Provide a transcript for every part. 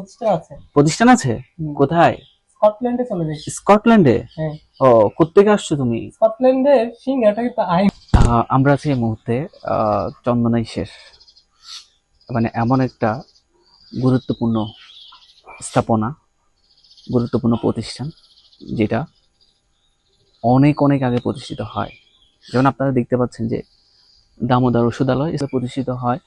প্রতিষ্ঠান আছে। প্রতিষ্ঠান আছে? কোথায়? স্কটল্যান্ডে চলে যাই স্কটল্যান্ডে? হ্যাঁ। ও কোথেকে আসছো তুমি? স্কটল্যান্ডের সিঙ্গাটা কিন্তু আইন আহ, আমরা আছি এই মুহূর্তে চন্দনাই শেষ। মানে এমন একটা গুরুত্বপূর্ণ স্থাপনা গুরুত্বপূর্ণ প্রতিষ্ঠান যেটা অনেক অনেক আগে প্রতিষ্ঠিত হয়। যেমন আপনারা দেখতে পাচ্ছেন যে দামোদর ওষুধালয় এটা প্রতিষ্ঠিত হয়।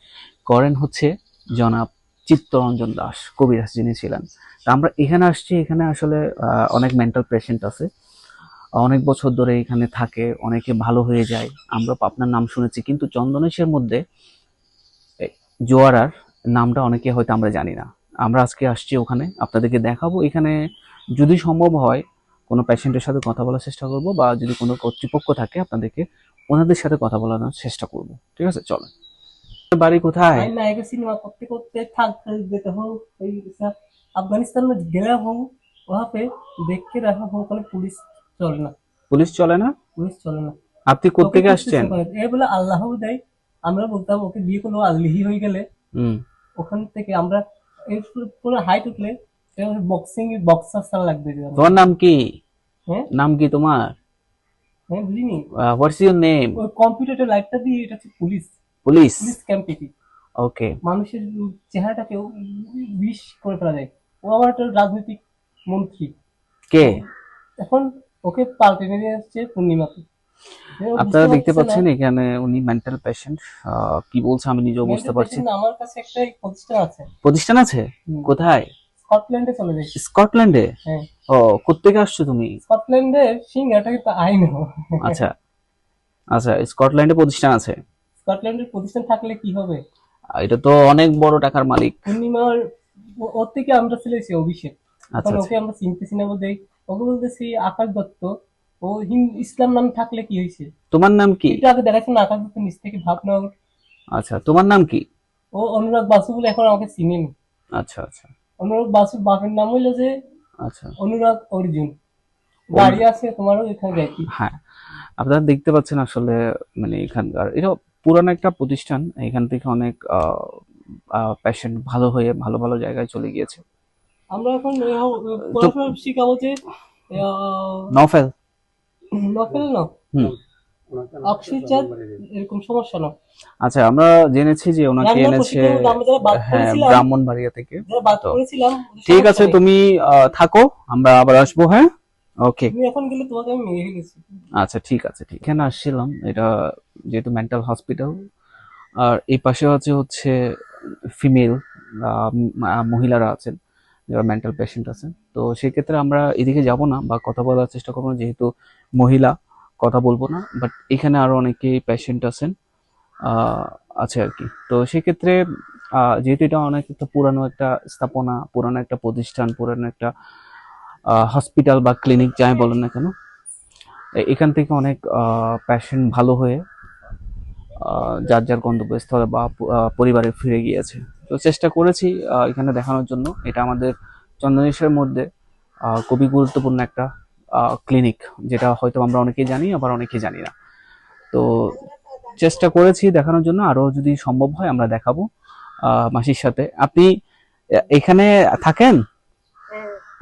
করেন হচ্ছে জনাব চিত্তরঞ্জন দাস কবিরাজ যিনি ছিলেন। তা আমরা এখানে আসছি, এখানে আসলে অনেক মেন্টাল পেশেন্ট আছে। অনেক বছর ধরে এখানে থাকে, অনেকে ভালো হয়ে যায়। আমরা আপনার নাম শুনেছি, কিন্তু চন্দনেশের মধ্যে জোয়ারার নামটা অনেকে হয়তো আমরা জানি না। আমরা আজকে আসছি ওখানে, আপনাদেরকে দেখাবো। এখানে যদি সম্ভব হয়, কোনো পেশেন্টের সাথে কথা বলার চেষ্টা করব, বা যদি কোনো কর্তৃপক্ষ থাকে, আপনাদেরকে ওনাদের সাথে কথা বলার চেষ্টা করব। ঠিক আছে? চলেন। বাড়ি কোথায়? সিনেমা করতে করতে থাক যেতে আফগানিস্তান রাখা পুলিশ চলে না। পুলিশ চলে না? পুলিশ চলে না। আপনি আসছেন? এ বলে আল্লাহ দেয় আমরা বলতাম ওকে বিয়ে করল আল্লিহি হয়ে গেলে। ওখান থেকে আমরা পুরো হাইট উঠলে বক্সিং বক্সার সারা লাগবে তোমার নাম কি? হ্যাঁ? নাম কি তোমার? হ্যাঁ বুঝিনি। হোয়াটস ইউর নেম কম্পিউটার লাইটটা দিয়ে এটা হচ্ছে পুলিশ। পুলিশ? ওকে। মানুষের চেহারাটাকে বিষ করে ফেলা যায়। ও আবার একটা রাজনৈতিক মন্ত্রী। কে? এখন ওকে পাল্টে নিয়ে আসছে পূর্ণিমাকে আপনারা দেখতে পাচ্ছেন এখানে উনি মেন্টাল পেশেন্ট কি বলছে আমি নিজেও বুঝতে পারছি না, আমার কাছে একটা প্রতিষ্ঠান আছে। প্রতিষ্ঠান আছে? কোথায়? স্কটল্যান্ডে চলে যাই স্কটল্যান্ডে ও কোথেকে আসছো তুমি? স্কটল্যান্ডের সিঙ্গাটা কিন্তু আইন আচ্ছা। আচ্ছা স্কটল্যান্ডে প্রতিষ্ঠান আছে। স্কটল্যান্ডের প্রতিষ্ঠান থাকলে কি হবে? এটা তো অনেক বড় টাকার মালিক। পূর্ণিমার ওর থেকে আমরা ছেলেছি অভিষেক। আচ্ছা আচ্ছা। ওকে আমরা চিনতেছি না বলতে ওকে বলতেছি আকাশ দত্ত। ও ইসলাম নাম থাকলে কি হয়েছে? তোমার নাম কি? একটু আগে দেখাচ্ছে না আকাশ দত্ত নিচ থেকে ভাবনা আচ্ছা তোমার নাম কি? ও অনুরাগ বাসু বলে এখন আমাকে চিনেনি। আচ্ছা আচ্ছা। অনুরাগ বাসুর বাপের নাম হইল যে আচ্ছা। অনুরাগ অর্জুন। গাড়ি আছে তোমারও এখানে যাইতি হ্যাঁ। আপনারা দেখতে পাচ্ছেন আসলে মানে এখানকার এটা পুরানো একটা প্রতিষ্ঠান এখান থেকে অনেক পেশেন্ট ভালো হয়ে ভালো ভালো জায়গায় চলে গিয়েছে। আমরা এখন পড়াশোনা শিখাবো যে আহ, নফেল। না? আচ্ছা আমরা জেনেছি যে ওনাকে এনেছে হ্যাঁ ব্রাহ্মণবাড়িয়া থেকে। ঠিক আছে তুমি থাকো আমরা আবার আসব হ্যাঁ? ওকে এখন গেলে তোমাকে আমি আচ্ছা ঠিক আছে ঠিক। এখানে আসছিলাম এটা যেহেতু মেন্টাল হসপিটাল আর এই পাশে আছে হচ্ছে ফিমেল মহিলারা আছেন, যারা মেন্টাল পেশেন্ট আছেন। তো সেক্ষেত্রে আমরা এদিকে যাব না বা কথা বলার চেষ্টা করব না, যেহেতু মহিলা, কথা বলব না। বাট এখানে আরও অনেকে পেশেন্ট আছেন আছে আর কি। তো সেক্ষেত্রে যেহেতু এটা অনেক একটা পুরানো একটা স্থাপনা, পুরানো একটা প্রতিষ্ঠান, পুরানো একটা হসপিটাল বা ক্লিনিক যাই বলেন না কেন এখান থেকে অনেক পেশেন্ট ভালো হয়ে যার যার গন্তব্যস্থলে বা পরিবারে ফিরে গিয়েছে। তো চেষ্টা করেছি এখানে দেখানোর জন্য। এটা আমাদের চন্দনেশের মধ্যে খুবই গুরুত্বপূর্ণ একটা ক্লিনিক যেটা হয়তো আমরা অনেকেই জানি আবার অনেকেই জানি না। তো চেষ্টা করেছি দেখানোর জন্য আরও যদি সম্ভব হয় আমরা দেখাবো মাসির সাথে। আপনি এখানে থাকেন?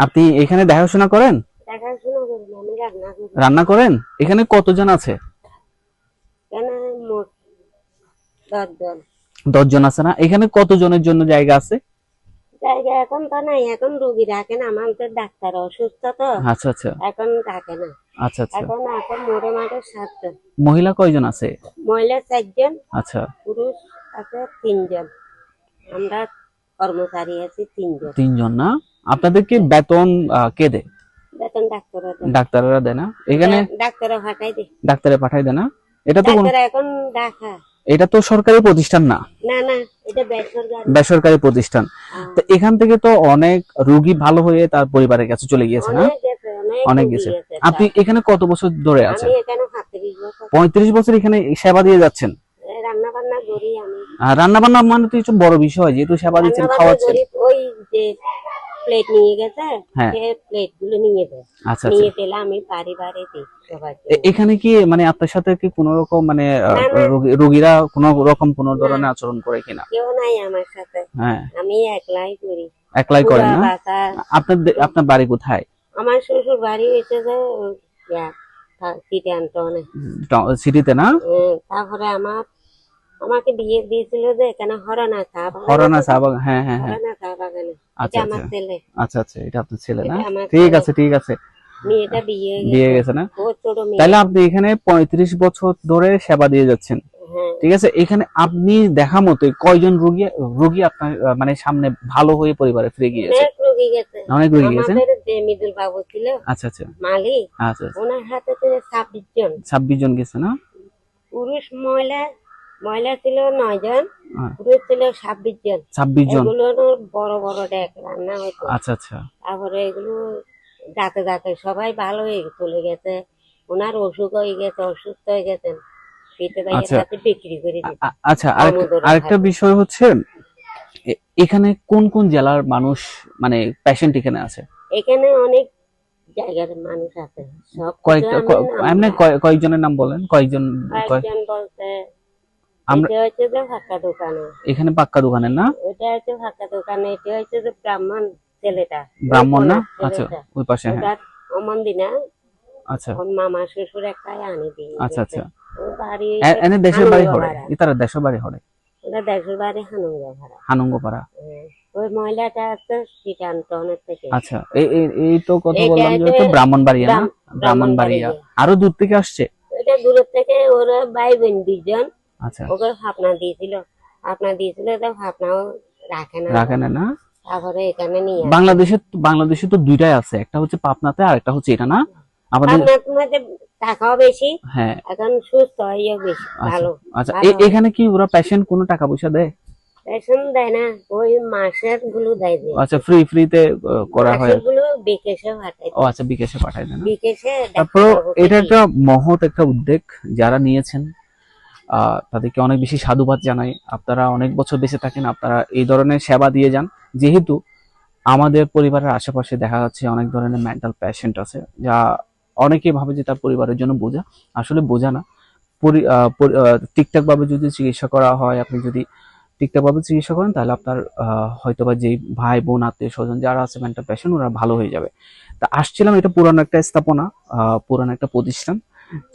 আপনি এখানে দেখাশোনা করেন? রান্না করেন? এখানে কতজন আছে কেন মোট দশজন। আছে না? এখানে কতজনের জন্য জায়গা আছে? জায়গা এখন তো নাই এখন রুগী রাখে না আমাদের ডাক্তার অসুস্থ তো। আচ্ছা আচ্ছা। এখন রাখে না। আচ্ছা আচ্ছা। এখন এখন মোড়ে মাঠে সাতজন। মহিলা কয়জন আছে? মহিলা চারজন আচ্ছা। পুরুষ আছে তিনজন। আমরা কর্মচারী আছি তিনজন। তিনজন না? আপনাদেরকে বেতন কে দেয়? বেতন ডাক্তার ডাক্তাররা দেয় না? এখানে ডাক্তার ফাটাই দে ডাক্তারে পাঠায় দেয় না? এটা তো এখন ডাকা। এটা তো সরকারি প্রতিষ্ঠান না। বেসরকারি। প্রতিষ্ঠান। তো এখান থেকে তো অনেক রুগী ভালো হয়ে তার পরিবারের কাছে চলে গিয়েছে না? অনেক গেছে। আপনি এখানে কত বছর ধরে আছেন? পঁয়ত্রিশ বছর। এখানে সেবা দিয়ে যাচ্ছেন? রান্না বান্না মানে তো বড় বিষয় যেহেতু সেবা দিচ্ছেন খাওয়াচ্ছেন। প্লেট নিয়ে গেছে হ্যাঁ। সে প্লেটগুলো নিয়ে দেয় আচ্ছা আচ্ছা। নিয়ে দিলে আমি বাড়ি বাড়ি দিই এখানে কি মানে আপনার সাথে কি কোনো রকম মানে। রোগীরা কোনো রকম কোনো ধরনের আচরণ করে কিনা? কেউ নাই আমার সাথে। হ্যাঁ। আমি একলাই করি। একলাই করেন না? আপনার আপনার বাড়ি কোথায়? আমার শ্বশুর বাড়ি হয়েছে যে চিটানটনে ট- সিটিতে না? তারপরে আমার আমাকে বিয়ে দিয়েছিল যে এখানে হরানা চা হরানা। চা বাগান হ্যাঁ হ্যাঁ হ্যাঁ। হরানা চা বাগানে আচ্ছা আমার আচ্ছা। ছেলে। আচ্ছা আচ্ছা এটা আপনার ছেলে না? ঠিক আছে ঠিক আছে। মেয়েটা বিয়ে বিয়ে গেছে। না? তাহলে আপনি এখানে পঁয়ত্রিশ বছর ধরে সেবা দিয়ে যাচ্ছেন। হ্যাঁ। ঠিক আছে এখানে আপনি দেখা মতো কয়জন রোগী রোগী আপনার মানে সামনে ভালো হয়ে পরিবারে ফিরে গিয়েছে? অনেক রোগী গেছে। মৃদুল বাবু ছিল আচ্ছা আচ্ছা। মালিক আচ্ছা আচ্ছা। ওনার হাতে ছিল ছাব্বিশ জন। ছাব্বিশ জন গেছে না? পুরুষ মহিলা মহিলা ছিল নয় জন হ্যাঁ। পুরুষ ছিল ছাব্বিশ জন। ছাব্বিশ জন? এগুলো বড় বড় ডেক রান্না হতো। আচ্ছা আচ্ছা। তারপরে এগুলো যাতে যাতে সবাই ভালো হয়ে চলে গেছে। ওনার অসুখ হয়ে গেছে অসুস্থ হয়ে গেছেন আচ্ছা। বিক্রি করে আচ্ছা আরেকটা বিষয় হচ্ছে এখানে কোন কোন জেলার মানুষ মানে পেশেন্ট এখানে আছে? এখানে অনেক জায়গার মানুষ আছে। কয়েকটা এমনি কয়েকজনের নাম বলেন? কয়েকজন কয়েকজন বলতে আমরা- এটা হচ্ছে যে ফাঁকা দোকানে। এখানে পাক্কা দোকানের না? এটা হচ্ছে ফাঁকা দোকানে এটা হচ্ছে যে ব্রাহ্মণ ছেলেটা ব্রাহ্মণ না। আচ্ছা ওই পাশে হ্যাঁ। না আচ্ছা। ওর মামা শ্বশুর একটাই আনি দিয়ে আচ্ছা আচ্ছা। ওর বাড়ি এনে দেশের বাড়ি ইতারা দেশের বাড়ি দেশের হানুঙ্গপাড়া। হ্যাঁ। ওই মহিলাটা আছে সিটান্তনের থেকে। আচ্ছা এই তো কথা এটা বললাম যে হচ্ছে ব্রাহ্মণবাড়িয়া না? ব্রাহ্মণবাড়িয়া। ব্রাহ্মণবাড়িয়া। আরও দূর থেকে আসছে? এটা দূরের থেকে ওরা ভাই বোন দুইজন। আচ্ছা। ওকে ভাবনা দিয়েছিল ভাবনা দিয়েছিল তো ভাবনাও রাখে না। রাখে না না? তারপরে এখানে নিয়ে। বাংলাদেশে বাংলাদেশে তো দুইটাই আছে একটা হচ্ছে পাবনাতে আর একটা হচ্ছে এটা না? আমাদের টাকাও বেশি হ্যাঁ। এখন সুস্থ হইও বেশি ভালো আচ্ছা। এখানে কি ওরা পেশেন্ট কোনো টাকা পয়সা দেয়? দেয় না ওই মাসেরগুলো দেয় আচ্ছা ফ্রি ফ্রিতে করা হয়। মাসেরগুলো বিকেশে পাঠায় ও আচ্ছা বিকাশে পাঠায় বিকেশে তারপর এটা একটা মহৎ একটা উদ্যোগ যারা নিয়েছেন। তাদেরকে অনেক বেশি সাধুবাদ জানাই। আপনারা অনেক বছর বেঁচে থাকেন আপনারা এই ধরনের সেবা দিয়ে যান। যেহেতু আমাদের পরিবারের আশেপাশে দেখা যাচ্ছে অনেক ধরনের মেন্টাল প্যাশেন্ট আছে যা অনেকে ভাবে যে তার পরিবারের জন্য বোঝা। আসলে বোঝা না। পরি- আহ, পরি- আহ, ঠিকঠাক ভাবে যদি চিকিৎসা করা হয় আপনি যদি ঠিকঠাক ভাবে চিকিৎসা করেন তাহলে আপনার আহ, হয়তোবা যেই ভাই বোন আত্মীয় স্বজন যারা আছে মেন্টাল প্যাশেন্ট ওরা ভালো হয়ে যাবে। তা আসছিলাম এটা পুরানো একটা স্থাপনা পুরানো একটা প্রতিষ্ঠান।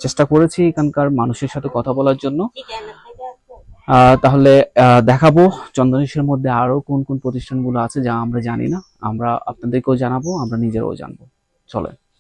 চেষ্টা করেছি এখানকার মানুষের সাথে কথা বলার জন্য। তাহলে আহ, দেখাবো চন্দনেশের মধ্যে আরও কোন কোন প্রতিষ্ঠানগুলো আছে যা আমরা জানি না। আমরা আপনাদেরকেও জানাব আমরা নিজেরাও জানব। চলেন।